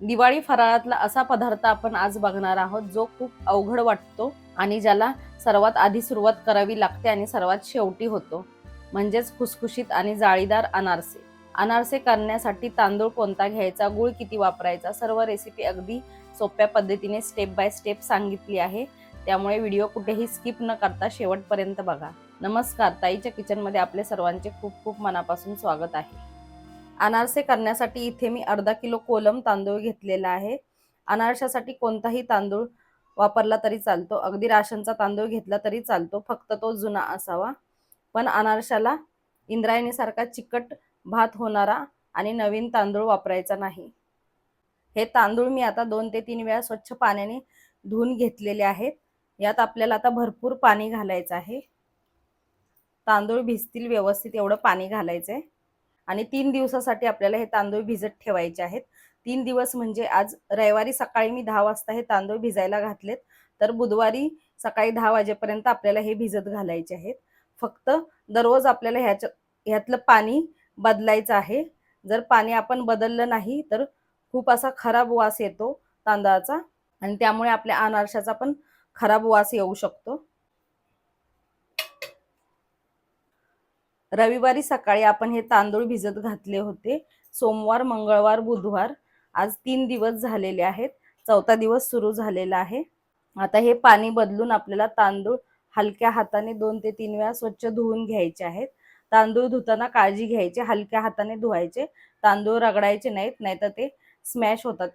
दिवाळी फराळातला असा पदार्थ आपण आज बघणार आहोत जो खूप अवघड वाटतो आणि ज्याला सर्वात आधी सुरुवात करावी लागते आणि सर्वात शेवटी होतो. म्हणजेच खुसखुशीत आणि जाळीदार अनारसे. अनारसे करण्यासाठी तांदूळ कोणता घ्यायचा गुळ किती वापरायचा सर्व रेसिपी अगदी सोप्या पद्धतीने स्टेप बाय स्टेप सांगितली आहे. त्यामुळे व्हिडिओ कुठेही स्किप न करता शेवटपर्यंत बघा. नमस्कार ताईच्या किचनमध्ये आपले सर्वांचे खूप खूप मनापासून स्वागत आहे. अनारसे करण्यासाठी इथे मी अर्धा किलो कोलम तांदूळ घेतलेला आहे. अनारशासाठी कोणताही तांदूळ वापरला तरी चालतो. अगदी राशनचा तांदूळ घेतला तरी चालतो. फक्त तो जुना असावा. पण अनारशाला इंद्रायणीसारखा चिकट भात होणारा आणि नवीन तांदूळ वापरायचा नाही. हे तांदूळ मी आता दोन ते तीन वेळा स्वच्छ पाण्याने धुवून घेतलेले आहेत. यात आपल्याला आता भरपूर पाणी घालायचं आहे. तांदूळ भिजतील व्यवस्थित एवढं पाणी घालायचं आहे आणि तीन दिवसासाठी आपल्याला हे तांदूळ भिजत ठेवायचे आहेत. तीन दिवस म्हणजे आज रविवारी सकाळी मी दहा वाजता हे तांदूळ भिजायला घातलेत. तर बुधवारी सकाळी दहा वाजेपर्यंत आपल्याला हे भिजत घालायचे आहेत. फक्त दररोज आपल्याला ह्याच्या ह्यातलं पाणी बदलायचं आहे. जर पाणी आपण बदललं नाही तर खूप असा खराब वास येतो तांदळाचा आणि त्यामुळे आपल्या अनारशाचा पण खराब वास येऊ शकतो. रविवारी सकाळी आपण हे तांदूळ भिजत घातले होते. सोमवार मंगळवार बुधवार आज तीन दिवस झालेले आहेत. चौथा दिवस सुरू झालेला आहे. आता हे पाणी बदलून आपल्याला तांदूळ हलक्या हाताने दोन ते तीन वेळा स्वच्छ धुवून घ्यायचे आहेत. तांदूळ धुताना काळजी घ्यायची हलक्या हाताने धुवायचे. तांदूळ रगडायचे नाहीत नाहीतर ते स्मॅश होतात.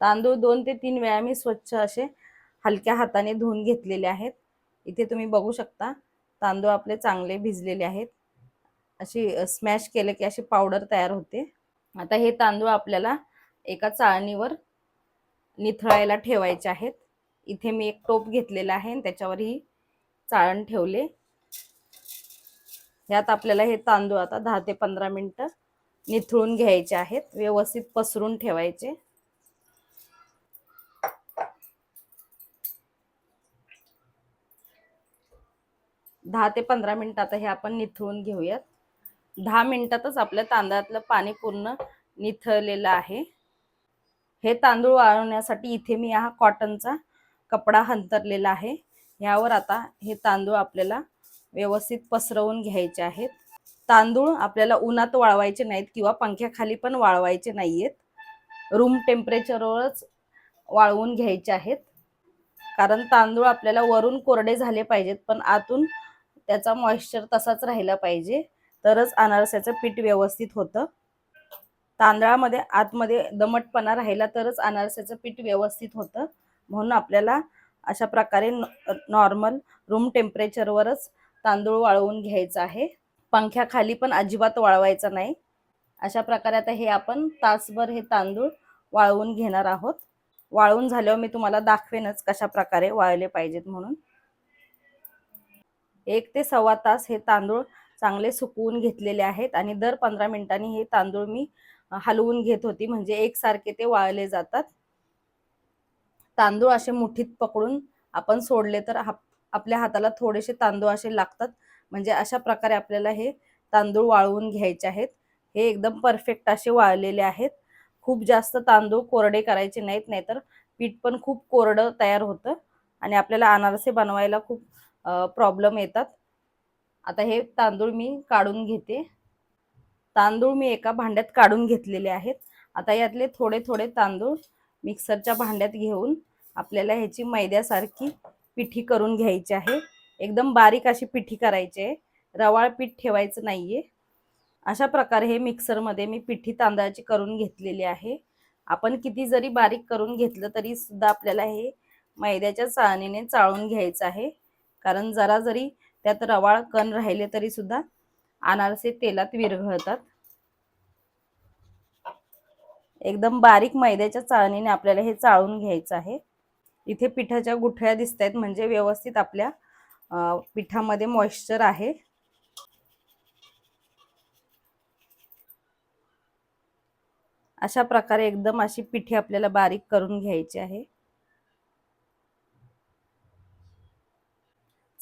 तांदूळ दोन ते तीन वेळा मी स्वच्छ असे हलक्या हाताने धुवून घेतलेले आहेत. इथे तुम्ही बघू शकता. तांदूळ आपले चांगले भिजलेले आहेत. अशी स्मॅश केले की अशी पावडर तयार होते. आता हे तांदूळ आपल्याला एका चाळणीवर निथळायला ठेवायचे आहेत. इथे मी एक टोप घेतलेला आहे आणि त्याच्यावर ही चाळण ठेवले. यात आपल्याला हे तांदूळ आता दहा ते पंधरा मिनटं निथळून घ्यायचे आहेत. व्यवस्थित पसरून ठेवायचे. दहा ते पंधरा मिनटं आता हे आपण निथळून घेऊयात. दहा मिनिटातच आपल्या तांदळातलं पाणी पूर्ण निथळलेलं आहे. हे तांदूळ वाळवण्यासाठी इथे मी हा कॉटनचा कपडा हंतरलेला आहे. ह्यावर आता हे तांदूळ आपल्याला व्यवस्थित पसरवून घ्यायचे आहेत. तांदूळ आपल्याला उन्हात वाळवायचे नाहीत किंवा पंख्याखाली पण वाळवायचे नाही आहेत रूम टेम्परेचरवरच वाळवून घ्यायचे आहेत. कारण तांदूळ आपल्याला वरून कोरडे झाले पाहिजेत पण आतून त्याचा मॉइश्चर तसाच राहिला पाहिजे. तरच अनारसाचं पीठ व्यवस्थित होतं. तांदळामध्ये आतमध्ये दमटपणा राहिला तरच अनारसाचं पीठ व्यवस्थित होतं. म्हणून आपल्याला अशा प्रकारे नॉर्मल रूम टेम्परेचरवरच तांदूळ वाळवून घ्यायचा आहे. पंख्याखाली पण अजिबात वाळवायचा नाही. अशा प्रकारे आता हे आपण तासभर हे तांदूळ वाळवून घेणार आहोत. वाळवून झाल्यावर मी तुम्हाला दाखवेनच कशा प्रकारे वाळले पाहिजेत म्हणून. एक ते सव्वा तास हे तांदूळ चांगले सुकवून घेतलेले आहेत आणि दर पंधरा मिनिटांनी हे तांदूळ मी हलवून घेत होती. म्हणजे एकसारखे ते वाळले जातात. तांदूळ असे मुठीत पकडून आपण सोडले तर आपल्या हाताला थोडेसे तांदूळ असे लागतात. म्हणजे अशा प्रकारे आपल्याला हे तांदूळ वाळवून घ्यायचे आहेत. हे एकदम परफेक्ट असे वाळलेले आहेत. खूप जास्त तांदूळ कोरडे करायचे नाहीत नाहीतर पीठ पण खूप कोरडं तयार होतं आणि आपल्याला अनारसे बनवायला खूप प्रॉब्लेम येतात. आता हे तांदूळ मी काढून घेते. तांदूळ मी एका भांड्यात काढून घेतलेले आहेत. आता यातले थोडे थोडे तांदूळ मिक्सरच्या भांड्यात घेऊन आपल्याला ह्याची मैद्यासारखी पिठी करून घ्यायची आहे. एकदम बारीक अशी पिठी करायची आहे. रवाळ पीठ ठेवायचं नाहीये. अशा प्रकारे हे मिक्सरमध्ये मी पिठी तांदळाची करून घेतलेली आहे. आपण किती जरी बारीक करून घेतलं तरी सुद्धा आपल्याला हे मैद्याच्या चाळणीने चाळून घ्यायचं आहे. कारण जरा जरी त्यात रवाळ कण राहिले तरी सुद्धा अनारसे तेलात विरघळतात. एकदम बारीक मैद्याच्या चाळणीने आपल्याला हे चाळून घ्यायचं आहे. इथे पिठाच्या गुठळ्या दिसत आहेत म्हणजे व्यवस्थित आपल्या पिठामध्ये मॉइश्चर आहे. अशा प्रकारे एकदम अशी पिठी आपल्याला बारीक करून घ्यायची आहे.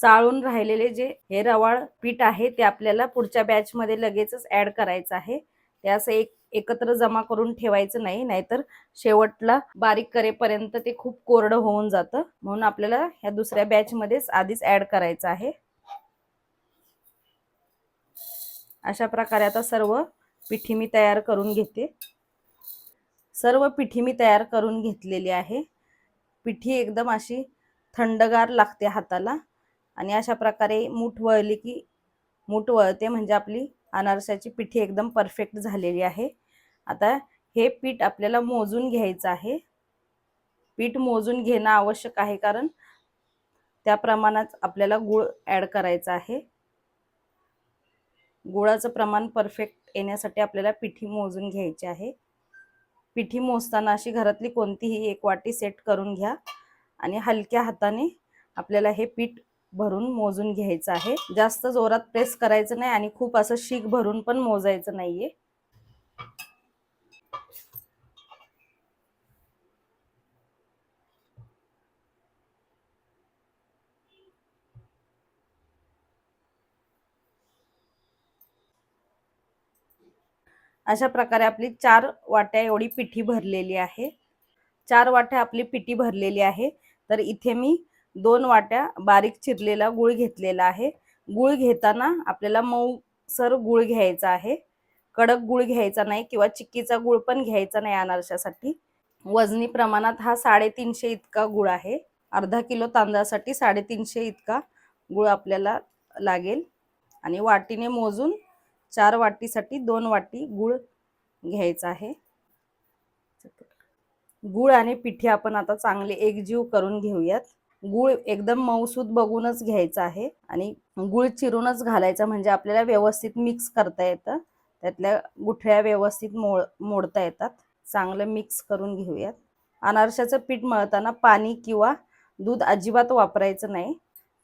चाळून राहिलेले जे हे रवाळ पीठ आहे ते आपल्याला पुढच्या बॅचमध्ये लगेचच ऍड करायचं आहे. ते असं एक एकत्र जमा करून ठेवायचं नाही नाहीतर शेवटला बारीक करेपर्यंत ते खूप कोरडं होऊन जातं. म्हणून आपल्याला ह्या दुसऱ्या बॅचमध्येच आधीच ऍड करायचं आहे. अशा प्रकारे आता सर्व पिठी मी तयार करून घेते. सर्व पिठी मी तयार करून घेतलेली आहे. पिठी एकदम अशी थंडगार लागते हाताला. आणि अशा प्रकारे मूठ वळली की मूठ वळते म्हणजे आपली अनारसाची पिठी एकदम परफेक्ट झालेली आहे. आता हे पीठ आपल्याला मोजून घ्यायचं आहे. पीठ मोजून घेणं आवश्यक आहे कारण त्या प्रमाणात आपल्याला गूळ ॲड करायचा आहे. गुळाचं प्रमाण परफेक्ट येण्यासाठी आपल्याला पिठी मोजून घ्यायची आहे. पिठी मोजताना अशी घरातली कोणतीही एक वाटी सेट करून घ्या. आणि हलक्या हाताने आपल्याला हे पीठ भरून मोजून घ्यायचं आहे. जास्त जोरात प्रेस करायचं नाही आणि खूप असं शीक भरून पण मोजायचं नाहीये. अशा प्रकारे आपली चार वाट्या एवढी पिठी भरलेली आहे. चार वाट्या आपली पिठी भरलेली आहे. तर इथे मी दोन वाट्या बारीक चिरलेला गुळ घेतलेला आहे. गुळ घेताना आपल्याला मऊ सर गुळ घ्यायचा आहे. कडक गुळ घ्यायचा नाही किंवा चिक्कीचा गुळ पण घ्यायचा नाही अनारशासाठी. वजनी प्रमाणात हा साडेतीनशे इतका गुळ आहे. अर्धा किलो तांदळासाठी साडेतीनशे इतका गुळ आपल्याला लागेल. आणि वाटीने मोजून चार वाटीसाठी दोन वाटी गुळ घ्यायचा आहे. गुळ आणि पिठी आपण आता चांगले एकजीव करून घेऊयात. गुळ एकदम मऊसूद बघूनच घ्यायचा आहे आणि गुळ चिरूनच घालायचा म्हणजे आपल्याला व्यवस्थित मिक्स करता येतं. त्यातल्या गुठळ्या व्यवस्थित मोड मोडता येतात. चांगलं मिक्स करून घेऊयात. अनारशाचं पीठ मळताना पाणी किंवा दूध अजिबात वापरायचं नाही.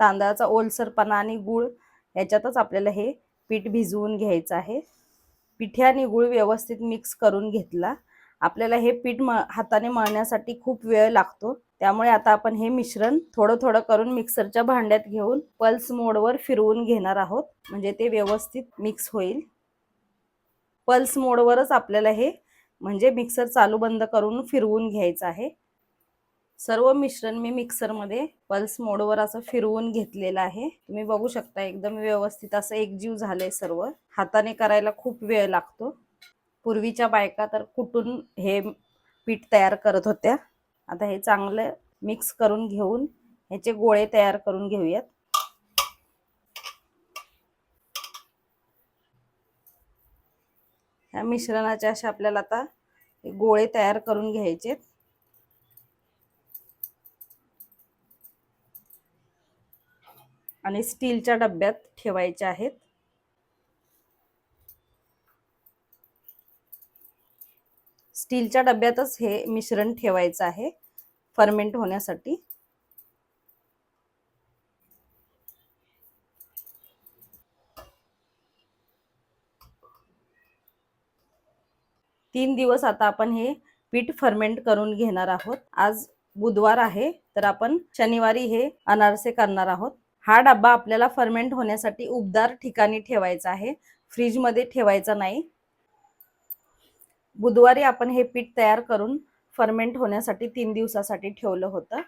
तांदळाचा ओलसरपणा आणि गुळ याच्यातच आपल्याला हे पीठ भिजवून घ्यायचं आहे. पिठे आणि गुळ व्यवस्थित मिक्स करून घेतला. आपल्याला हे पीठ म हाताने मळण्यासाठी खूप वेळ लागतो. त्यामुळे आता आपण हे मिश्रण थोडं थोडं करून मिक्सरच्या भांड्यात घेऊन पल्स मोडवर फिरवून घेणार आहोत. म्हणजे ते व्यवस्थित मिक्स होईल. पल्स मोडवरच आपल्याला हे म्हणजे मिक्सर चालू बंद करून फिरवून घ्यायचं आहे. सर्व मिश्रण मी मिक्सरमध्ये पल्स मोडवर असं फिरवून घेतलेलं आहे. तुम्ही बघू शकता एकदम व्यवस्थित असं एकजीव झालंय सर्व. हाताने करायला खूप वेळ लागतो. पूर्वीच्या बायका तर कुठून हे पीठ तयार करत होत्या. आता हे चांगलं मिक्स करून घेऊन ह्याचे गोळे तयार करून घेऊयात. ह्या मिश्रणाचे असे आपल्याला आता गोळे तयार करून घ्यायचे आणि स्टीलच्या डब्यात ठेवायचे आहेत. स्टीलच्या डब्यातच हे मिश्रण ठेवायचं आहे फर्मेंट होण्यासाठी. तीन दिवस आता आपण हे पीठ फर्मेंट करून घेणार आहोत. आज बुधवार आहे तर आपण शनिवारी हे अनारसे करणार आहोत. हा डब्बा आपल्याला फर्मेंट होण्यासाठी उबदार ठिकाणी ठेवायचा आहे. फ्रीजमध्ये ठेवायचा नाही. बुधवारी आपण हे पीठ तयार करून फर्मेंट होण्यासाठी तीन दिवसासाठी ठेवलं होतं.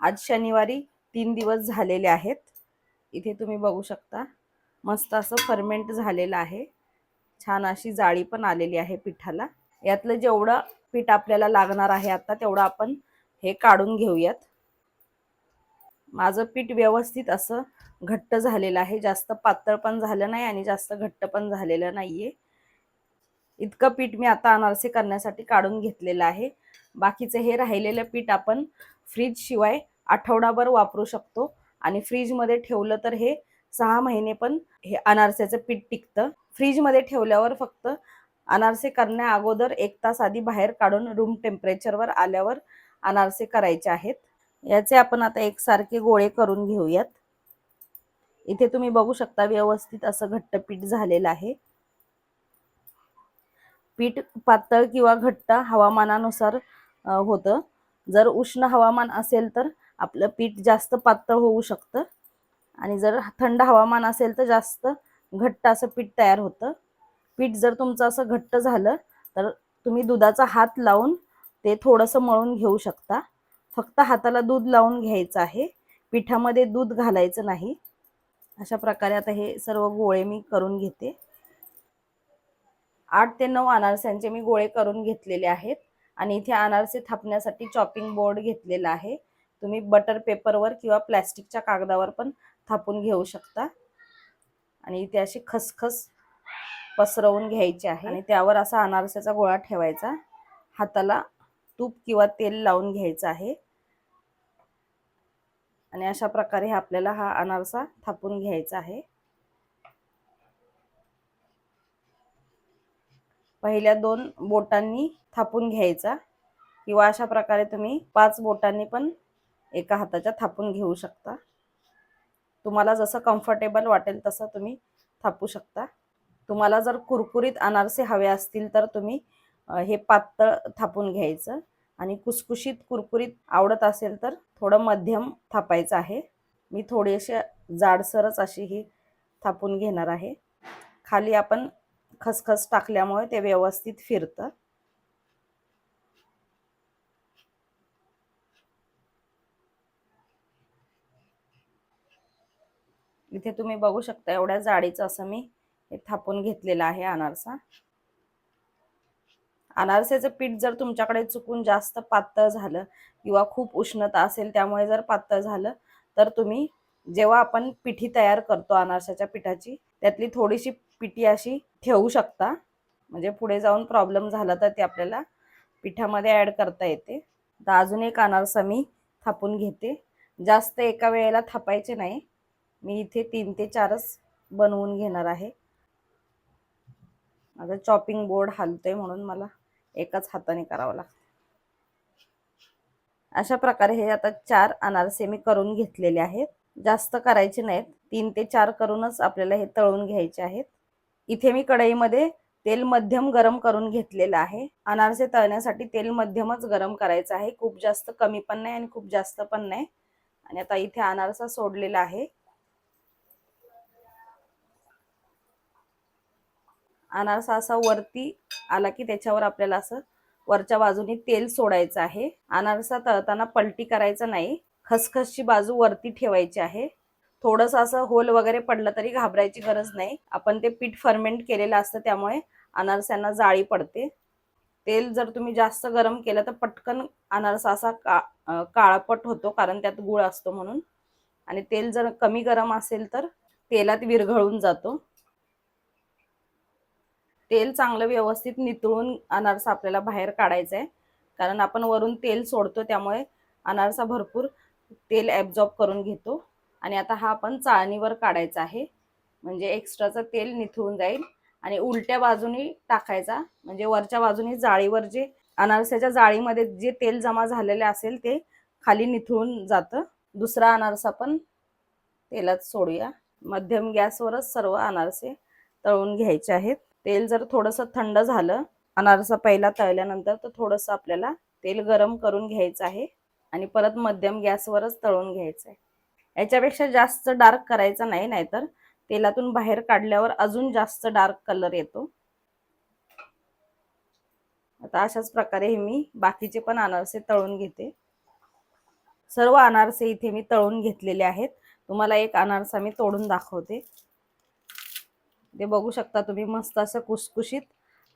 आज शनिवारी तीन दिवस झालेले आहेत. इथे तुम्ही बघू शकता. मस्त असं फर्मेंट झालेलं आहे. छान अशी जाळी पण आलेली आहे पिठाला. यातलं जेवढं पीठ आपल्याला लागणार आहे आता तेवढं आपण हे काढून घेऊयात. माझं पीठ व्यवस्थित असं घट्ट झालेलं आहे. जास्त पातळ पण झालं नाही आणि जास्त घट्ट पण झालेलं नाही आहे इतकं पीठ मी आता अनारसे करण्यासाठी काढून घेतलेलं आहे. बाकीचं हे राहिलेलं पीठ आपण फ्रीज शिवाय आठवडाभर वापरू शकतो. आणि फ्रीजमध्ये ठेवलं तर हे सहा महिने पण हे अनारसेचं पीठ टिकतं. फ्रीजमध्ये ठेवल्यावर फक्त अनारसे करण्या अगोदर एक तास आधी बाहेर काढून रूम टेम्परेचरवर आल्यावर अनारसे करायचे आहेत. याचे आपण आता एकसारखे गोळे करून घेऊयात. इथे तुम्ही बघू शकता व्यवस्थित असं घट्ट पीठ झालेलं आहे. पीठ पातळ किंवा घट्ट हवामानानुसार होतं. जर उष्ण हवामान असेल तर आपलं पीठ जास्त पातळ होऊ शकतं. आणि जर थंड हवामान असेल तर जास्त घट्ट असं पीठ तयार होतं. पीठ जर तुमचं असं घट्ट झालं तर तुम्ही दुधाचा हात लावून ते थोडंसं मळून घेऊ शकता. फक्त हाताला दूध लावून घ्यायचं आहे. पिठामध्ये दूध घालायचं नाही. अशा प्रकारे आता हे सर्व गोळे मी करून घेते. आठ ते नऊ अनारस्यांचे मी गोळे करून घेतलेले आहेत. आणि इथे अनारसे थापण्यासाठी चॉपिंग बोर्ड घेतलेला आहे. तुम्ही बटर पेपरवर किंवा प्लॅस्टिकच्या कागदावर पण थापून घेऊ शकता. आणि इथे अशी खसखस पसरवून घ्यायची आहे. आणि त्यावर असा अनारसाचा गोळा ठेवायचा. हाताला तूप किंवा तेल लावून घ्यायचं आहे. आणि अशा प्रकारे आपल्याला हा अनारसा थापून घ्यायचा आहे. पहिल्या दोन बोटांनी थापून घ्यायचा किंवा अशा प्रकारे तुम्ही पाच बोटांनी पण एका हाताच्या थापून घेऊ शकता. तुम्हाला जसं कम्फर्टेबल वाटेल तसं तुम्ही थापू शकता. तुम्हाला जर कुरकुरीत अनारसे हवे असतील तर तुम्ही हे पातळ थापून घ्यायचं आणि कुसकुशीत कुरकुरीत आवडत असेल तर थोडं मध्यम थापायचं आहे. मी थोडेसे जाडसरच अशी ही थापून घेणार आहे. खाली आपण खसखस टाकल्यामुळे ते व्यवस्थित फिरतं. इथे तुम्ही बघू शकता एवढ्या जाडीचं असं मी हे थापून घेतलेलं आहे अनारसा. अनारसेचं पीठ जर तुमच्याकडे चुकून जास्त पातळ झालं किंवा खूप उष्णता असेल त्यामुळे जर पातळ झालं तर तुम्ही जेव्हा आपण पिठी तयार करतो अनारसाच्या पिठाची त्यातली थोडीशी पिठी अशी ठेवू शकता. म्हणजे पुढे जाऊन प्रॉब्लेम झाला तर ते आपल्याला पिठामध्ये ॲड करता येते. तर अजून एक अनारसा मी थापून घेते. जास्त एका वेळेला थापायचे नाही. मी इथे तीन ते चारच बनवून घेणार आहे. माझं चॉपिंग बोर्ड हलतोय म्हणून मला एकाच हाताने करावं लागतं. अशा प्रकारे हे आता चार अनारसे मी करून घेतलेले आहेत. जास्त करायचे नाहीत. तीन ते चार करूनच आपल्याला हे तळून घ्यायचे आहेत. इथे मी कढईमध्ये तेल मध्यम गरम करून घेतलेलं आहे. अनारसे तळण्यासाठी तेल मध्यमच गरम करायचं आहे. खूप जास्त कमी पण नाही आणि खूप जास्त पण नाही. आणि आता इथे अनारसा सोडलेला आहे. अनारसा असा वरती आला की त्याच्यावर आपल्याला असं वरच्या बाजूने तेल सोडायचं आहे. अनारसा तळताना पलटी करायचं नाही. खसखसची बाजू वरती ठेवायची आहे. थोडंसं असं होल वगैरे पडलं तरी घाबरायची गरज नाही. आपण ते पीठ फर्मेंट केलेलं असतं त्यामुळे अनारस्यांना जाळी पडते. तेल जर तुम्ही जास्त गरम केलं तर पटकन अनारसा असा का काळापट होतो कारण त्यात गुळ असतो म्हणून. आणि तेल जर कमी गरम असेल तर तेलात विरघळून जातो. तेल चांगलं व्यवस्थित नितळून अनारसा आपल्याला बाहेर काढायचं आहे. कारण आपण वरून तेल सोडतो त्यामुळे अनारसा भरपूर तेल ॲब्झॉर्ब करून घेतो. आणि आता हा आपण चाळणीवर काढायचा आहे. म्हणजे एक्स्ट्राचं तेल निथळून जाईल आणि उलट्या बाजूनी टाकायचा. म्हणजे वरच्या बाजूनी जाळीवर जे अनारसाच्या जाळीमध्ये जे तेल जमा झालेले असेल ते खाली निथळून जातं. दुसरा अनारसा पण तेलात सोडूया. मध्यम गॅसवरच सर्व अनारसे तळून घ्यायचे आहेत. तेल जर थोडंसं थंड झालं अनारसा पहिला तळल्यानंतर तर थोडंसं आपल्याला तेल गरम करून घ्यायचं आहे आणि परत मध्यम गॅसवरच तळून घ्यायचं आहे. याच्यापेक्षा जास्त डार्क करायचं नाही नाहीतर तेलातून बाहेर काढल्यावर अजून जास्त डार्क कलर येतो. आता अशाच प्रकारे हे मी बाकीचे पण अनारसे तळून घेते. सर्व अनारसे इथे मी तळून घेतलेले आहेत. तुम्हाला एक अनारसा मी तोडून दाखवते. ते बघू शकता तुम्ही मस्त असं कुसकुशीत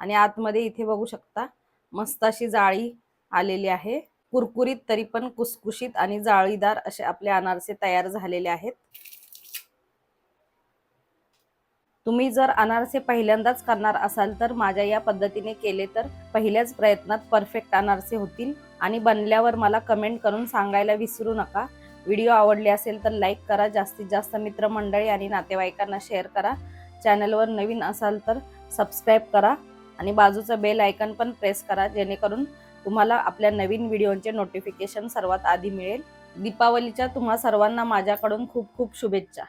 आणि आतमध्ये इथे बघू शकता मस्त अशी जाळी आलेली आहे. कुरकुरीत तरी पण कुसकुशीत आणि जाळीदार असे आपले अनारसे तयार झालेले आहेत. तुम्ही जर अनारसे पहिल्यांदाच करणार असाल तर माझ्या या पद्धतीने केले तर पहिल्याच प्रयत्नात परफेक्ट अनारसे होतील. आणि बनल्यावर मला कमेंट करून सांगायला विसरू नका. व्हिडिओ आवडले असेल तर लाईक करा. जास्तीत जास्त मित्रमंडळी आणि नातेवाईकांना शेअर करा. चॅनलवर नवीन असाल तर सबस्क्राईब करा आणि बाजूचं बेल आयकन पण प्रेस करा जेणेकरून तुम्हाला आपल्या नवीन व्हिडिओचे नोटिफिकेशन सर्वात आधी मिळेल. दीपावलीच्या तुम्हा सर्वांना माझ्याकडून खूप खूप शुभेच्छा.